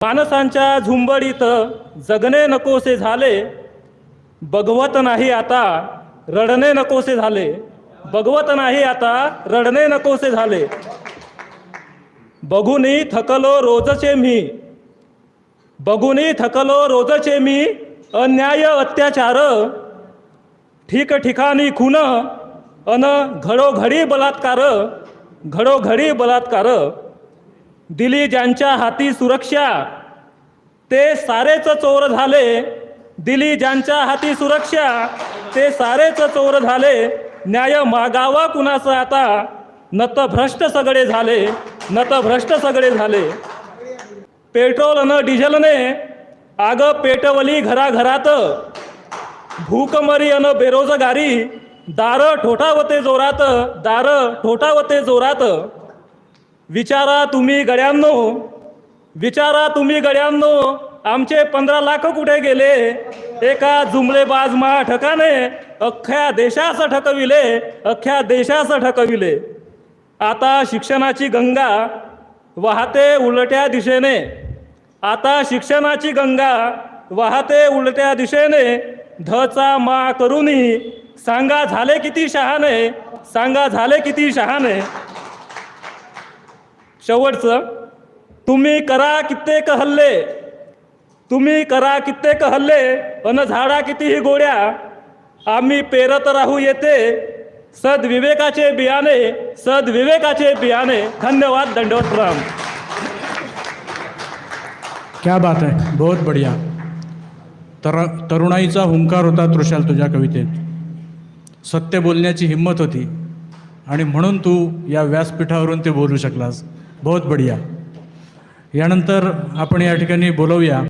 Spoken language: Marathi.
माणसांच्या झुंबडीत जगणे नकोसे झाले बघवत नाही आता रडणे नकोसे झाले. बघवत नाही आता रडणे नकोसे झाले. बघूनी थकलो रोजचे मी. बघूनी थकलो रोजचे मी. अन्याय अत्याचार ठिकठिकाणी खून अन घडोघडी बलात्कार घडोघडी बलात्कार. दिली ज्यांच्या हाती सुरक्षा. ते सारेच चोर झाले. दिली ज्यांच्या हाती सुरक्षा. ते सारेच चोर झाले. न्याय मागावा कुणाचा आता? नत भ्रष्ट सगळे झाले. नत भ्रष्ट सगळे झाले. पेट्रोल न डिझेलने आग पेटवली घराघरात. भूकमरी अन बेरोजगारी. दार ठोठावते जोरात. दार ठोठावते जोरात. विचारा तुम्ही गड्यांनो. विचारा तुम्ही गड्यांनो. आमचे पंधरा लाख कुठे गेले? एका जुमलेबाज मा ठकाने अख्ख्या देशास ठकविले. अख्ख्या देशास ठकविले. आता शिक्षणाची गंगा वाहते उलट्या दिशेने. आता शिक्षणाची गंगा वाहते उलट्या दिशेने. धचा मा करूनी. सांगा झाले किती शहाणे? सांगा झाले किती शहाणे? शेवटचं तुम्ही करा कित्येक हल्ले. तुम्ही करा कित्येक हल्ले अन झाडा कितीही गोड्या. आम्ही पेरत राहू येते सदविवेकाचे बियाणे सदविवेकाचे बियाणे. धन्यवाद दंडवत राम क्या बात आहे बहुत बढिया. तर तरुणाईचा हुंकार होता तृषाल तुझ्या कवितेत. सत्य बोलण्याची हिंमत होती. आणि म्हणून तू या व्यासपीठावरून ते बोलू शकलास. बहुत बढिया। यानंतर आपण या ठिकाणी बोलवूया।